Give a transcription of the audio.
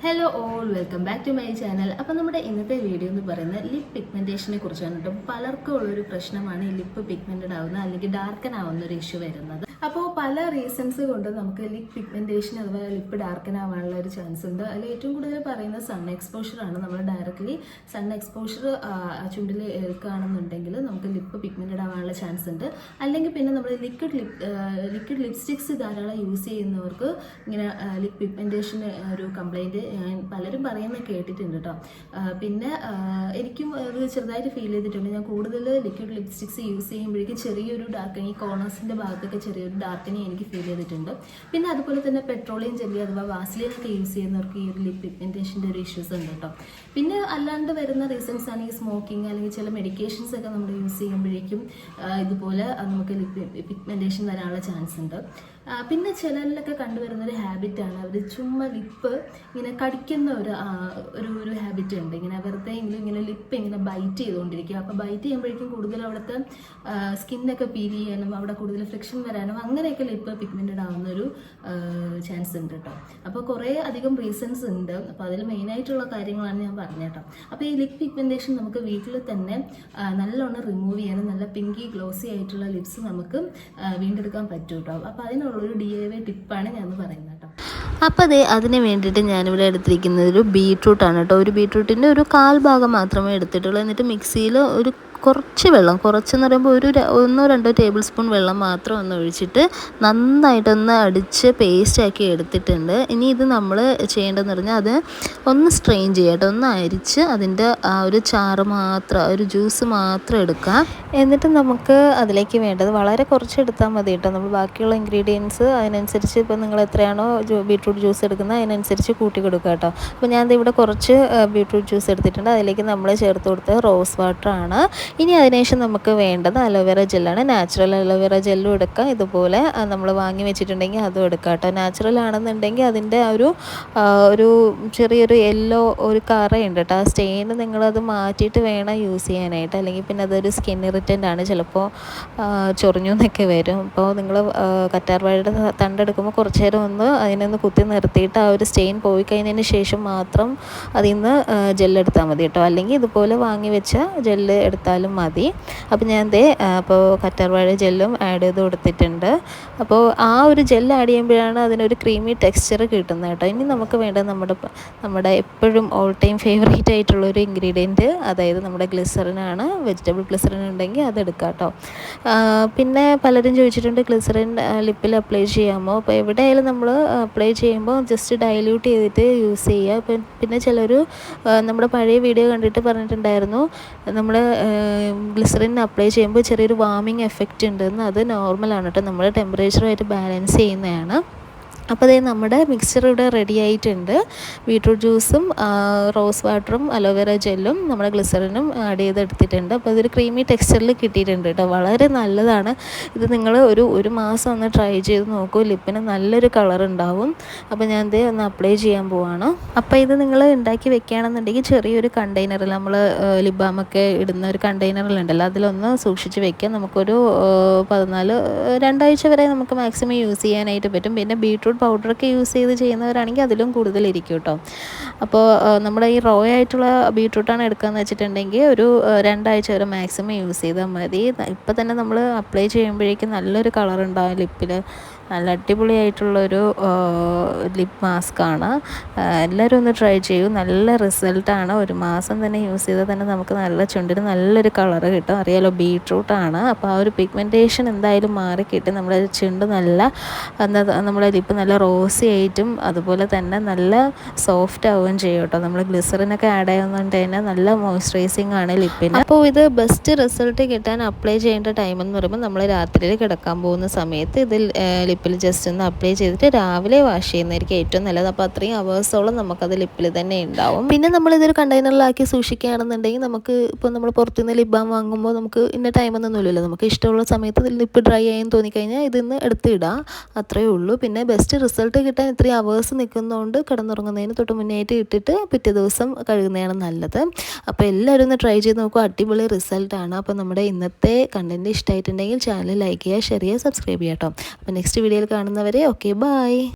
Hello all welcome back to my channel അപ്പോൾ നമ്മുടെ ഇന്നത്തെ വീഡിയോ എന്ന് പറയുന്നത് ലിപ് പിഗ്മെന്റേഷനെ കുറിച്ചാണ് കേട്ടോ. പലർക്കും ഉള്ളൊരു പ്രശ്നമാണ് ഈ ലിപ്പ് പിഗ്മെന്റഡ് ആവുന്ന അല്ലെങ്കിൽ ഡാർക്കൻ ആവുന്ന ഒരു ഇഷ്യൂ വരുന്നത്. അപ്പോൾ പല റീസൺസ് കൊണ്ട് നമുക്ക് ലിപ് പിഗ്മെന്റേഷൻ അഥവാ ലിപ്പ് ഡാർക്കൻ ആവാനുള്ള ഒരു ചാൻസ് ഉണ്ട്. അതിൽ ഏറ്റവും കൂടുതൽ പറയുന്നത് സൺ എക്സ്പോഷർ ആണ്. നമ്മൾ ഡയറക്റ്റ്ലി സൺ എക്സ്പോഷർ ചുണ്ടിൽ ഏൽക്കുകയാണെന്നുണ്ടെങ്കിൽ നമുക്ക് ലിപ്പ് പിഗ്മെന്റഡ് ആവാനുള്ള ചാൻസ് ഉണ്ട്. അല്ലെങ്കിൽ പിന്നെ നമ്മൾ ലിക്വിഡ് ലിപ് ലിക്വിഡ് ലിപ്സ്റ്റിക്സ് ധാരാളം യൂസ് ചെയ്യുന്നവർക്ക് ഇങ്ങനെ ലിപ് പിഗ്മെന്റേഷൻ ഒരു കംപ്ലൈന്റ് ഞാൻ പലരും പറയുന്നത് കേട്ടിട്ടുണ്ട് കേട്ടോ പിന്നെ എനിക്കും ഒരു ചെറുതായിട്ട് ഫീൽ ചെയ്തിട്ടുണ്ട്. ഞാൻ കൂടുതൽ ലിക്വിഡ് ലിപ്സ്റ്റിക്സ് യൂസ് ചെയ്യുമ്പോഴേക്കും ചെറിയൊരു ഡാർക്കനി കോർണേഴ്സിന്റെ ഭാഗത്തൊക്കെ ചെറിയൊരു ഡാർക്കിനെ എനിക്ക് ഫീൽ ചെയ്തിട്ടുണ്ട്. പിന്നെ അതുപോലെ തന്നെ പെട്രോളിയം ജെല്ലി അഥവാ വാസ്ലിൻ ഒക്കെ യൂസ് ചെയ്യുന്നവർക്ക് ഈ ഒരു ലിപ് പിഗ്മെന്റേഷന്റെ ഒരു ഇഷ്യൂസ് ഉണ്ട് കേട്ടോ പിന്നെ അല്ലാണ്ട് വരുന്ന റീസൺസ് ആണ് ഈ സ്മോക്കിംഗ് അല്ലെങ്കിൽ ചില മെഡിക്കേഷൻസ് ഒക്കെ നമ്മൾ യൂസ് ചെയ്യുമ്പോഴേക്കും ഇതുപോലെ നമുക്ക് ലിപ് പിഗ്മെന്റേഷൻ വരാനുള്ള ചാൻസ് ഉണ്ട്. പിന്നെ ചിലരിലൊക്കെ കണ്ടുവരുന്ന ഒരു ഹാബിറ്റാണ് അവർ ചുമ്മാ ലിപ്പ് ഇങ്ങനെ കടിക്കുന്ന ഒരു ഒരു ഒരു ഹാബിറ്റ് ഉണ്ട്. ഇങ്ങനെ വെറുതെ എങ്കിലും ഇങ്ങനെ ലിപ്പ് ഇങ്ങനെ ബൈറ്റ് ചെയ്തുകൊണ്ടിരിക്കുക അപ്പോൾ ബൈറ്റ് ചെയ്യുമ്പോഴേക്കും കൂടുതൽ അവിടുത്തെ സ്കിന്നൊക്കെ പീൽ ചെയ്യാനും അവിടെ കൂടുതൽ ഫ്രിക്ഷൻ വരാനും അങ്ങനെയൊക്കെ ലിപ്പ് പിഗ്മെന്റഡ് ആവുന്ന ഒരു ചാൻസ് ഉണ്ട് കേട്ടോ അപ്പോൾ കുറേ അധികം റീസൺസ് ഉണ്ട്. അപ്പോൾ അതിൽ മെയിനായിട്ടുള്ള കാര്യങ്ങളാണ് ഞാൻ പറഞ്ഞത് കേട്ടോ അപ്പോൾ ഈ ലിപ് പിഗ്മെന്റേഷൻ നമുക്ക് വീട്ടിൽ തന്നെ നല്ലോണം റിമൂവ് ചെയ്യാനും നല്ല പിങ്കി ഗ്ലോസി ആയിട്ടുള്ള ലിപ്സ് നമുക്ക് വീണ്ടെടുക്കാൻ പറ്റും കേട്ടോ അപ്പോൾ അതിനുള്ളൊരു ഡി എ വൈ ടിപ്പാണ് ഞാൻ പറയുന്നത് കേട്ടോ അപ്പോൾ അതെ അതിന് വേണ്ടിയിട്ട് ഞാനിവിടെ എടുത്തിരിക്കുന്നത് ഒരു ബീട്രൂട്ടാണ് കേട്ടോ ഒരു ബീട്രൂട്ടിന്റെ ഒരു കാൽ ഭാഗം മാത്രമേ എടുത്തിട്ടുള്ളൂ. എന്നിട്ട് മിക്സിയിൽ ഒരു കുറച്ച് വെള്ളം കുറച്ചെന്ന് പറയുമ്പോൾ ഒരു ഒന്നോ രണ്ടോ ടേബിൾ സ്പൂൺ വെള്ളം മാത്രം ഒന്ന് ഒഴിച്ചിട്ട് നന്നായിട്ടൊന്ന് അടിച്ച് പേസ്റ്റാക്കി എടുത്തിട്ടുണ്ട്. ഇനി ഇത് നമ്മൾ ചെയ്യേണ്ടതെന്ന് പറഞ്ഞാൽ അത് ഒന്ന് സ്ട്രെയിൻ ചെയ്യട്ടെ. ഒന്ന് അരിച്ച് അതിന്റെ ആ ഒരു ചാറ് മാത്രം ഒരു ജ്യൂസ് മാത്രം എടുക്കാം. എന്നിട്ട് നമുക്ക് അതിലേക്ക് വേണ്ടത് വളരെ കുറച്ച് എടുത്താൽ മതി കേട്ടോ. നമ്മൾ ബാക്കിയുള്ള ഇൻഗ്രീഡിയൻസ് അതിനനുസരിച്ച് ഇപ്പോൾ നിങ്ങൾ എത്രയാണോ ബീട്രൂട്ട് ജ്യൂസ് എടുക്കുന്നത് അതിനനുസരിച്ച് കൂട്ടി കൊടുക്കുക കേട്ടോ. അപ്പോൾ ഞാനിത് ഇവിടെ കുറച്ച് ബീട്രൂട്ട് ജ്യൂസ് എടുത്തിട്ടുണ്ട്. അതിലേക്ക് നമ്മൾ ചേർത്ത് കൊടുത്തത് റോസ് വാട്ടർ ആണ്. ഇനി അതിനുശേഷം നമുക്ക് വേണ്ടത് അലോവേറ ജെല്ലാണ്. നാച്ചുറൽ അലോവേറ ജെല്ലും എടുക്കാം. ഇതുപോലെ നമ്മൾ വാങ്ങി വെച്ചിട്ടുണ്ടെങ്കിൽ അതും എടുക്കാം കേട്ടോ. നാച്ചുറൽ ആണെന്നുണ്ടെങ്കിൽ അതിന്റെ ഒരു ഒരു ചെറിയൊരു യെല്ലോ ഒരു കറയുണ്ട് കേട്ടോ. ആ സ്റ്റെയിൻ നിങ്ങളത് മാറ്റിയിട്ട് വേണം യൂസ് ചെയ്യാനായിട്ട്. അല്ലെങ്കിൽ പിന്നെ അതൊരു സ്കിൻ ഇറിറ്റന്റ് ആണ്. ചിലപ്പോൾ ചൊറിഞ്ഞു എന്നൊക്കെ വരും. അപ്പോൾ നിങ്ങൾ കറ്റാർവാഴയുടെ തണ്ടെടുക്കുമ്പോൾ കുറച്ച് നേരം ഒന്ന് അതിനൊന്ന് കുത്തി നിർത്തിയിട്ട് ആ ഒരു സ്റ്റെയിൻ പോയി കഴിഞ്ഞതിന് ശേഷം മാത്രം അതിൽ നിന്ന് ജെല്ലെടുത്താൽ മതി കേട്ടോ. അല്ലെങ്കിൽ ഇതുപോലെ വാങ്ങി വെച്ച ജെല്ല് എടുത്താലും മതി. അപ്പോൾ ഞാൻ ദേ അപ്പോൾ കറ്റാർവാഴ ജെല്ലും ആഡ് ചെയ്ത് കൊടുത്തിട്ടുണ്ട്. അപ്പോൾ ആ ഒരു ജെല്ല് ആഡ് ചെയ്യുമ്പോഴാണ് അതിനൊരു ക്രീമി ടെക്സ്ചർ കിട്ടുന്നത് കേട്ടോ. ഇനി നമുക്ക് വേണ്ട നമ്മുടെ നമ്മുടെ എപ്പോഴും ഓൾ ടൈം ഫേവറേറ്റ് ആയിട്ടുള്ള ഒരു ഇൻഗ്രീഡിയന്റ് അതായത് നമ്മുടെ ഗ്ലിസറിനാണ് വെജിറ്റബിൾ ഗ്ലിസറിൻ ഉണ്ടെങ്കിൽ അത് എടുക്കാം കേട്ടോ. പിന്നെ പലരും ചോദിച്ചിട്ടുണ്ട് ഗ്ലിസറിൻ ലിപ്പിൽ അപ്ലൈ ചെയ്യാമോ? അപ്പോൾ എവിടെയായാലും നമ്മൾ അപ്ലൈ ചെയ്യുമ്പോൾ ജസ്റ്റ് ഡൈല്യൂട്ട് ചെയ്തിട്ട് യൂസ് ചെയ്യുക. പിന്നെ ചിലർ നമ്മുടെ പഴയ വീഡിയോ കണ്ടിട്ട് പറഞ്ഞിട്ടുണ്ടായിരുന്നു. നമ്മൾ ഗ്ലിസറിൻ അപ്ലൈ ചെയ്യുമ്പോൾ ചെറിയൊരു വാമിങ് എഫക്റ്റ് ഉണ്ടെന്ന് അത് നോർമലാണ് കേട്ടോ നമ്മൾ ടെമ്പറേച്ചറുമായിട്ട് ബാലൻസ് ചെയ്യുന്നതാണ്. അപ്പോൾ അതേ നമ്മുടെ മിക്സ്ചർ ഇവിടെ റെഡി ആയിട്ടുണ്ട്. ബീട്രൂട്ട് ജ്യൂസും റോസ് വാട്ടറും അലോവേറ ജെല്ലും നമ്മുടെ ഗ്ലിസറിനും ആഡ് ചെയ്തെടുത്തിട്ടുണ്ട്. അപ്പോൾ ഇതൊരു ക്രീമി ടെക്സ്ചറിൽ കിട്ടിയിട്ടുണ്ട് കേട്ടോ വളരെ നല്ലതാണ്. ഇത് നിങ്ങൾ ഒരു ഒരു മാസം ഒന്ന് ട്രൈ ചെയ്ത് നോക്കൂ. ലിപ്പിന് നല്ലൊരു കളർ ഉണ്ടാവും. അപ്പോൾ ഞാൻ ഇത് ഒന്ന് അപ്ലൈ ചെയ്യാൻ പോവാണ്. അപ്പോൾ ഇത് നിങ്ങൾ ഉണ്ടാക്കി വെക്കുകയാണെന്നുണ്ടെങ്കിൽ ചെറിയൊരു കണ്ടെയ്നറിൽ നമ്മൾ ലിബാമൊക്കെ ബാമൊക്കെ ഇടുന്ന ഒരു കണ്ടെയ്നറിലുണ്ടല്ലോ അതിലൊന്ന് സൂക്ഷിച്ച് വെക്കാം നമുക്കൊരു പതിനാല് രണ്ടാഴ്ച വരെ നമുക്ക് മാക്സിമം യൂസ് ചെയ്യാനായിട്ട് പറ്റും. പിന്നെ ബീട്രൂട്ട് പൗഡറൊക്കെ യൂസ് ചെയ്ത് ചെയ്യുന്നവരാണെങ്കിൽ അതിലും കൂടുതലിരിക്കും കേട്ടോ അപ്പോൾ നമ്മൾ ഈ റോ ആയിട്ടുള്ള ബീട്രൂട്ടാണ് എടുക്കുകയെന്ന് വെച്ചിട്ടുണ്ടെങ്കിൽ ഒരു രണ്ടാഴ്ച വരെ മാക്സിമം യൂസ് ചെയ്താൽ മതി. ഇപ്പം തന്നെ നമ്മൾ അപ്ലൈ ചെയ്യുമ്പോഴേക്കും നല്ലൊരു കളർ ഉണ്ടാവും ലിപ്പിൽ. നല്ല അടിപൊളിയായിട്ടുള്ളൊരു ലിപ് മാസ്ക് ആണ്. എല്ലാവരും ഒന്ന് ട്രൈ ചെയ്യൂ. നല്ല റിസൾട്ടാണ് ഒരു മാസം തന്നെ യൂസ് ചെയ്താൽ തന്നെ നമുക്ക് നല്ല ചുണ്ടിന് നല്ലൊരു കളറ് കിട്ടും. അറിയാലോ ബീട്രൂട്ടാണ് അപ്പോൾ ആ ഒരു പിഗ്മെന്റേഷൻ എന്തായാലും മാറി നമ്മുടെ ചുണ്ട് നല്ല എന്താ നമ്മുടെ ലിപ്പ് നല്ല റോസി ആയിട്ടും അതുപോലെ തന്നെ നല്ല സോഫ്റ്റ് ആവുകയും ചെയ്യും കേട്ടോ. നമ്മൾ ഗ്ലിസറിനൊക്കെ ആഡ് ആയതുകൊണ്ട് തന്നെ നല്ല മോയ്സ്ചറൈസിങ് ആണ് ലിപ്പിന് അപ്പോൾ ഇത് ബെസ്റ്റ് റിസൾട്ട് കിട്ടാൻ അപ്ലൈ ചെയ്യേണ്ട ടൈം എന്ന് പറയുമ്പോൾ നമ്മൾ രാത്രിയിൽ കിടക്കാൻ പോകുന്ന സമയത്ത് ഇത് ലിപ്പിൽ ജസ്റ്റ് ഒന്ന് അപ്ലൈ ചെയ്തിട്ട് രാവിലെ വാഷ് ചെയ്യുന്നതായിരിക്കും ഏറ്റവും നല്ലത്. അപ്പോൾ അത്രയും അവേഴ്സോളം നമുക്കത് ലിപ്പിൽ തന്നെ ഉണ്ടാവും. പിന്നെ നമ്മൾ ഇതൊരു കണ്ടെയ്നറിലാക്കി സൂക്ഷിക്കുകയാണെന്നുണ്ടെങ്കിൽ നമുക്ക് ഇപ്പോൾ നമ്മൾ പുറത്തുനിന്ന് ലിപ് ബാം വാങ്ങുമ്പോൾ നമുക്ക് ഇന്ന ടൈമൊന്നുമില്ലല്ലോ നമുക്ക് ഇഷ്ടമുള്ള സമയത്ത് ലിപ്പ് ഡ്രൈ ആയെന്ന് തോന്നിക്കഴിഞ്ഞാൽ ഇതിന്ന് എടുത്തിടാം അത്രയേ ഉള്ളൂ. പിന്നെ ബെസ്റ്റ് റിസൾട്ട് കിട്ടാൻ ഇത്രയും അവേഴ്സ് നിൽക്കുന്നതുകൊണ്ട് കിടന്നുറങ്ങുന്നതിന് തൊട്ട് മുന്നേറ്റ് ഇട്ടിട്ട് പിറ്റേ ദിവസം കഴുകുന്നതാണ് നല്ലത്. അപ്പോൾ എല്ലാവരും ഒന്ന് ട്രൈ ചെയ്ത് നോക്കുക അടിപൊളി റിസൾട്ടാണ് അപ്പോൾ നമ്മുടെ ഇന്നത്തെ കണ്ടന്റ് ഇഷ്ടമായിട്ടുണ്ടെങ്കിൽ ചാനൽ ലൈക്ക് ചെയ്യുക ഷെയർ ചെയ്യുക സബ്സ്ക്രൈബ് ചെയ്യാം കേട്ടോ അപ്പോൾ നെക്സ്റ്റ് വീഡിയോയിൽ കാണുന്നവരെ ഓക്കെ ബൈ